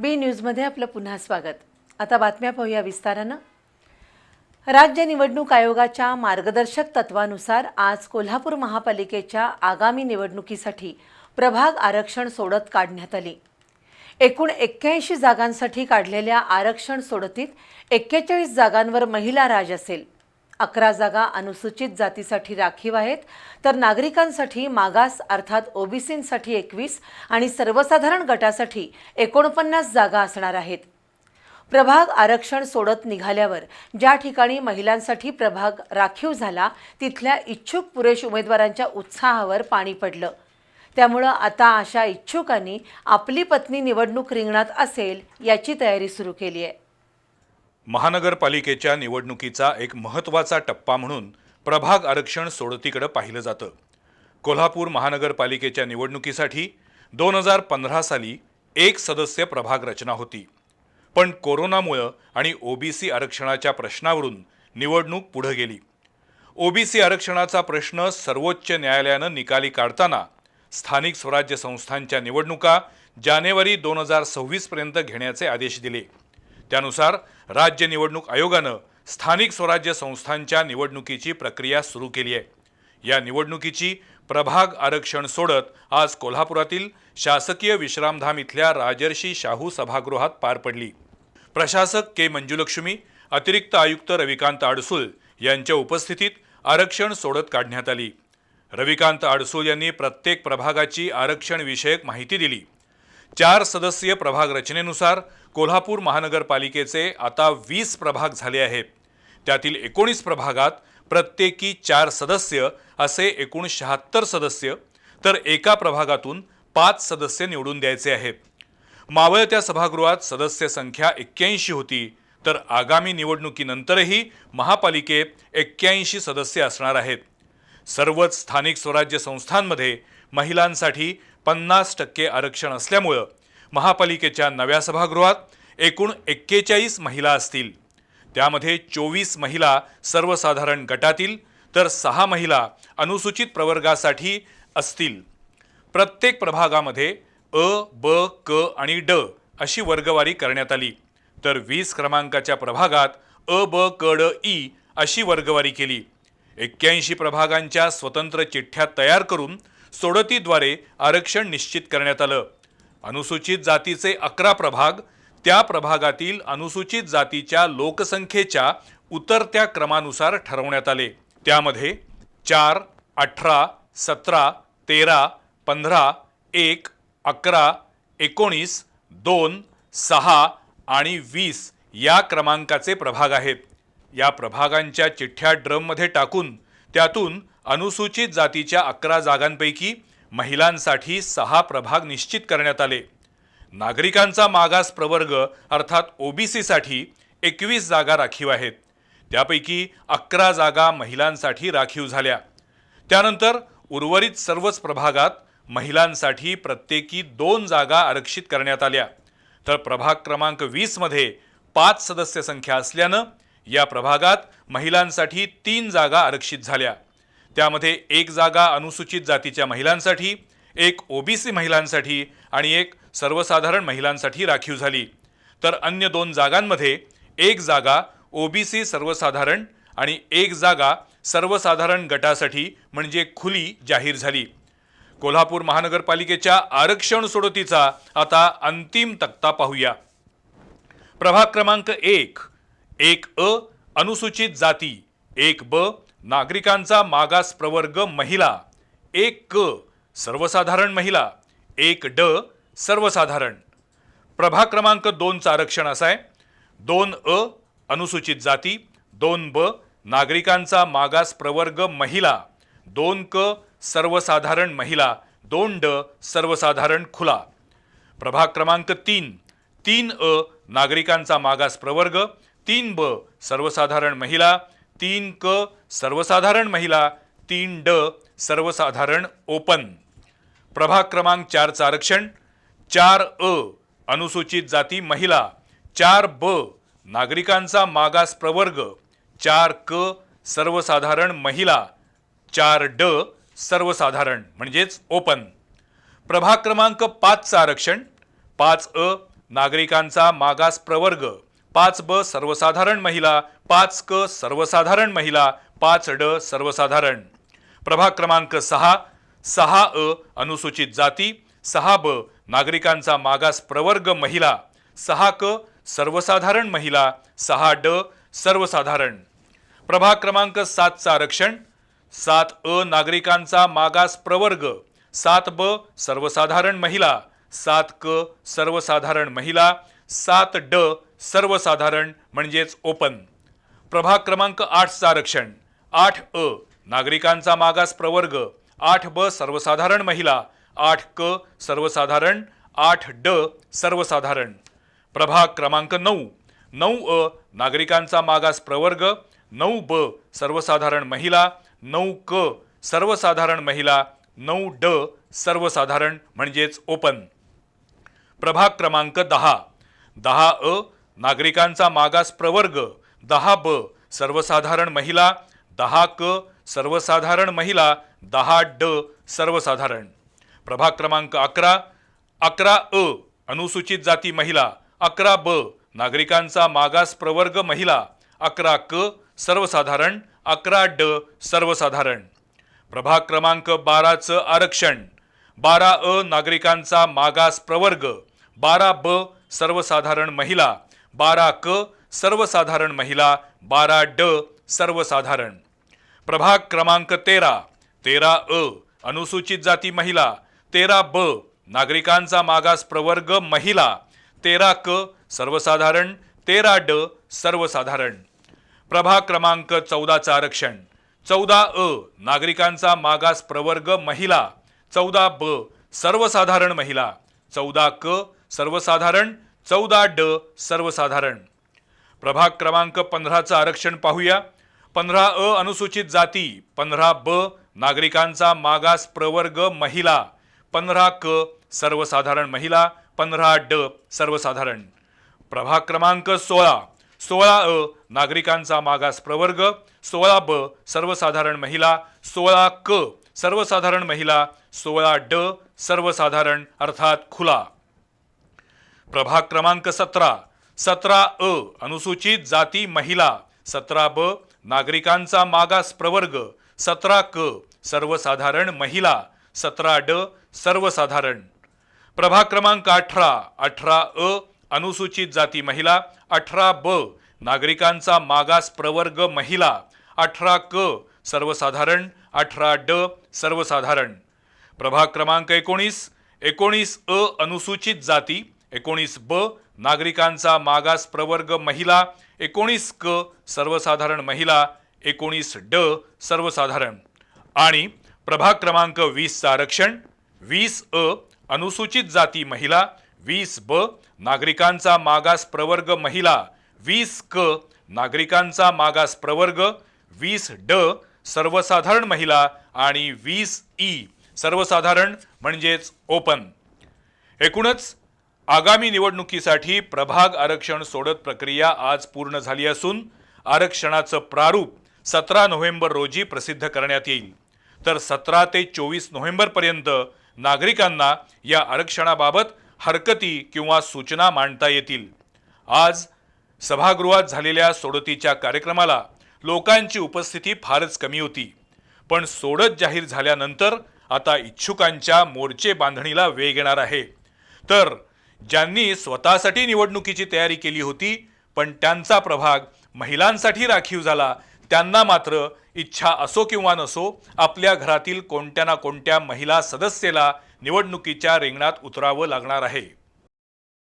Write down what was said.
बी न्यूजमध्ये आपलं पुन्हा स्वागत. आता बातम्या पाहूया विस्तारानं. राज्य निवडणूक आयोगाच्या मार्गदर्शक तत्वानुसार आज कोल्हापूर महापालिकेच्या आगामी निवडणुकीसाठी प्रभाग आरक्षण सोडत काढण्यात आली. एकूण एक्क्याऐंशी जागांसाठी काढलेल्या आरक्षण सोडतीत एक्केचाळीस जागांवर महिला राज असेल. अकरा जागा अनुसूचित जातीसाठी राखीव आहेत. तर नागरिकांसाठी मागास अर्थात ओबीसींसाठी एकवीस आणि सर्वसाधारण गटासाठी एकोणपन्नास जागा असणार आहेत. प्रभाग आरक्षण सोडत निघाल्यावर ज्या ठिकाणी महिलांसाठी प्रभाग राखीव झाला तिथल्या इच्छुक पुरेश उमेदवारांच्या उत्साहावर पाणी पडलं. त्यामुळं आता अशा इच्छुकांनी आपली पत्नी निवडणूक रिंगणात असेल याची तयारी सुरू केली आहे. महानगरपालिकेच्या निवडणुकीचा एक महत्त्वाचा टप्पा म्हणून प्रभाग आरक्षण सोडतीकडं पाहिलं जातं. कोल्हापूर महानगरपालिकेच्या निवडणुकीसाठी दोन हजार पंधरा साली एक सदस्य प्रभाग रचना होती. पण कोरोनामुळं आणि ओबीसी आरक्षणाच्या प्रश्नावरून निवडणूक पुढं गेली. ओबीसी आरक्षणाचा प्रश्न सर्वोच्च न्यायालयानं निकाली काढताना स्थानिक स्वराज्य संस्थांच्या निवडणुका जानेवारी दोन हजार सव्वीसपर्यंत घेण्याचे आदेश दिले. त्यानुसार राज्य निवडणूक आयोगानं स्थानिक स्वराज्य संस्थांच्या निवडणुकीची प्रक्रिया सुरू केली आहे. या निवडणुकीची प्रभाग आरक्षण सोडत आज कोल्हापुरातील शासकीय विश्रामधाम इथल्या राजर्षी शाहू सभागृहात पार पडली. प्रशासक के मंजुलक्ष्मी अतिरिक्त आयुक्त रविकांत आडसूल यांच्या उपस्थितीत आरक्षण सोडत काढण्यात आली. रविकांत आडसूल यांनी प्रत्येक प्रभागाची आरक्षणविषयक माहिती दिली. चार सदस्यीय प्रभाग रचनेनुसार कोल्हापूर महानगरपालिकेचे आता वीस प्रभाग झाले आहेत. त्यातील एकोणीस प्रभागात प्रत्येकी चार सदस्य असे एकूण शहात्तर सदस्य तर एका प्रभागातून पाच सदस्य निवडून द्यायचे आहेत. मावळत्या सभागृहात सदस्य संख्या एक्क्याऐंशी होती तर आगामी निवडणुकीनंतरही महापालिकेत एक्क्याऐंशी सदस्य असणार आहेत. सर्वच स्थानिक स्वराज्य संस्थांमध्ये महिलांसाठी पन्नास टक्के आरक्षण असल्यामुळं महापालिकेच्या नव्या सभागृहात एकूण एक्केचाळीस महिला असतील. त्यामध्ये चोवीस महिला सर्वसाधारण गटातील तर सहा महिला अनुसूचित प्रवर्गासाठी असतील. प्रत्येक प्रभागामध्ये अ ब क आणि ड अशी वर्गवारी करण्यात आली. तर वीस क्रमांकाच्या प्रभागात अ ब क ड ई अशी वर्गवारी केली. एक्क्याऐंशी प्रभागांच्या स्वतंत्र चिठ्ठ्या तयार करून सोडतीद्वारे आरक्षण निश्चित करण्यात आलं. अनुसूचित जातीचे अकरा प्रभाग त्या प्रभागातील अनुसूचित जातीच्या लोकसंख्येच्या उतरत्या क्रमानुसार ठरवण्यात आले. त्यामध्ये चार अठरा सतरा तेरा पंधरा एक अकरा एकोणीस दोन सहा आणि वीस या क्रमांकाचे प्रभाग आहेत. या प्रभागांच्या चिठ्ठ्या ड्रममध्ये टाकून त्यातून अनुसूचित जातीच्या अकरा जागांपैकी महिलांसाठी सहा प्रभाग निश्चित करण्यात आले. नागरिकांचा मागास प्रवर्ग अर्थात ओबीसीसाठी एकवीस जागा राखीव आहेत. त्यापैकी अकरा जागा महिलांसाठी राखीव झाल्या. त्यानंतर उर्वरित सर्वच प्रभागात महिलांसाठी प्रत्येकी दोन जागा आरक्षित करण्यात आल्या. तर प्रभाग क्रमांक वीसमध्ये पाच सदस्य संख्या असल्यानं या प्रभागात महिलांसाठी तीन जागा आरक्षित झाल्या. त्यामध्ये एक जागा अनुसूचित जातीच्या महिलांसाठी एक ओबीसी महिलांसाठी आणि एक सर्वसाधारण महिलांसाठी राखीव झाली. तर अन्य दोन जागांमध्ये एक जागा ओबीसी सर्वसाधारण आणि एक जागा सर्वसाधारण गटासाठी म्हणजे खुली जाहीर झाली. कोल्हापूर महानगरपालिकेच्या आरक्षण सोडतीचा आता अंतिम तक्ता पाहूया. प्रभाग क्रमांक एक एक अ अनुसूचित जाती एक ब नागरिकांचा मागास प्रवर्ग महिला एक क सर्वसाधारण महिला एक ड सर्वसाधारण. प्रभाग क्रमांक दोनचं आरक्षण असं आहे. दोन अ अनुसूचित जाती. दोन ब नागरिकांचा मागास प्रवर्ग महिला. दोन क सर्वसाधारण महिला. दोन ड सर्वसाधारण खुला. प्रभाग क्रमांक तीन. तीन अ नागरिकांचा मागास प्रवर्ग. तीन ब सर्वसाधारण महिला. तीन क सर्वसाधारण महिला तीन ड सर्वसाधारण ओपन. प्रभाग क्रमांक चारचं आरक्षण. चार अ अनुसूचित जाती महिला. चार ब नागरिकांचा मागास प्रवर्ग. चार क सर्वसाधारण महिला. चार ड सर्वसाधारण म्हणजेच ओपन. प्रभाग क्रमांक पाचचं आरक्षण. पाच अ नागरिकांचा मागास प्रवर्ग. पाच ब सर्वसाधारण महिला. पाच क सर्वसाधारण महिला. पाच ड सर्वसाधारण. प्रभाग क्रमांक सहा सहा अ अनुसूचित जाती सहा ब नागरिकांचा मागास प्रवर्ग महिला सहा क सर्वसाधारण महिला सहा ड सर्वसाधारण. प्रभाग क्रमांक सातचं आरक्षण सात अ नागरिकांचा मागास प्रवर्ग सात ब सर्वसाधारण महिला सात क सर्वसाधारण महिला सात ड सर्वसाधारण म्हणजेच ओपन. प्रभाग क्रमांक आठचं आरक्षण आठ अ नागरिकांचा मागास प्रवर्ग आठ ब सर्वसाधारण महिला आठ क सर्वसाधारण आठ ड सर्वसाधारण. प्रभाग क्रमांक नऊ नऊ अ नागरिकांचा मागास प्रवर्ग नऊ ब सर्वसाधारण महिला नऊ क सर्वसाधारण महिला नऊ ड सर्वसाधारण म्हणजेच ओपन प्रभाग क्रमांक दहा दहा अ नागरिकांचा मागास प्रवर्ग दहा ब सर्वसाधारण महिला दहा क सर्वसाधारण महिला दहा ड सर्वसाधारण. प्रभाग क्रमांक अकरा अकरा अ अनुसूचित जाती महिला अकरा ब नागरिकांचा मागास प्रवर्ग महिला अकरा क सर्वसाधारण अकरा ड सर्वसाधारण. प्रभाग क्रमांक बाराचं आरक्षण बारा अ नागरिकांचा मागास प्रवर्ग बारा ब सर्वसाधारण महिला बारा क सर्वसाधारण महिला बारा ड सर्वसाधारण. प्रभाग क्रमांक तेरा. तेरा अ. अनुसूचित जाती महिला. तेरा ब. नागरिकांचा मागास प्रवर्ग महिला. तेरा क. सर्वसाधारण. तेरा ड. सर्वसाधारण. प्रभाग क्रमांक चौदाचं आरक्षण. चौदा अ. नागरिकांचा मागास प्रवर्ग महिला. चौदा ब. सर्वसाधारण महिला. चौदा क. सर्वसाधारण. चौदा ड. सर्वसाधारण. प्रभाग क्रमांक पंधराचं आरक्षण पाहूया. पंधरा अ अनुसूचित जाती पंधरा ब नागरिकांचा मागास प्रवर्ग महिला पंधरा क सर्वसाधारण महिला पंधरा ड सर्वसाधारण. प्रभाग क्रमांक सोळा. सोळा अ नागरिकांचा मागास प्रवर्ग सोळा ब सर्वसाधारण महिला सोळा क सर्वसाधारण महिला सोळा ड सर्वसाधारण अर्थात खुला. प्रभाग क्रमांक सतरा. सतरा अ अनुसूचित जाती महिला सतरा ब नागरिकांचा मागास प्रवर्ग सतरा क सर्वसाधारण महिला सतरा ड सर्वसाधारण. प्रभाग क्रमांक अठरा अठरा अ अनुसूचित जाती महिला अठरा ब नागरिकांचा मागास प्रवर्ग महिला अठरा क सर्वसाधारण अठरा ड सर्वसाधारण. प्रभाग क्रमांक एकोणीस एकोणीस अ अनुसूचित जाती एकोणीस ब नागरिकांचा मागास प्रवर्ग महिला एकोणीस क सर्वसाधारण महिला एकोणीस ड सर्वसाधारण. आणि प्रभाग क्रमांक वीसचं आरक्षण वीस अ अनुसूचित जाती महिला वीस ब नागरिकांचा मागास प्रवर्ग महिला वीस क नागरिकांचा मागास प्रवर्ग वीस ड सर्वसाधारण महिला आणि वीस ई सर्वसाधारण म्हणजेच ओपन. एकूणच आगामी निवडणुकीसाठी प्रभाग आरक्षण सोडत प्रक्रिया आज पूर्ण झाली असून आरक्षणाचं प्रारूप सतरा नोव्हेंबर रोजी प्रसिद्ध करण्यात येईल. तर सतरा ते चोवीस नोव्हेंबरपर्यंत नागरिकांना या आरक्षणाबाबत हरकती किंवा सूचना मांडता येतील. आज सभागृहात झालेल्या सोडतीच्या कार्यक्रमाला लोकांची उपस्थिती फारच कमी होती. पण सोडत जाहीर झाल्यानंतर आता इच्छुकांच्या मोर्चे बांधणीला वेग येणार आहे. तर ज्यांनी स्वतःसाठी निवडणुकीची तयारी केली होती पण त्यांचा प्रभाग महिलांसाठी राखीव झाला. त्यांना मात्र इच्छा असो किंवा नसो आपल्या घरातील कोणत्या ना कोणत्या महिला सदस्येला निवडणुकीच्या रिंगणात उतरावं लागणार आहे.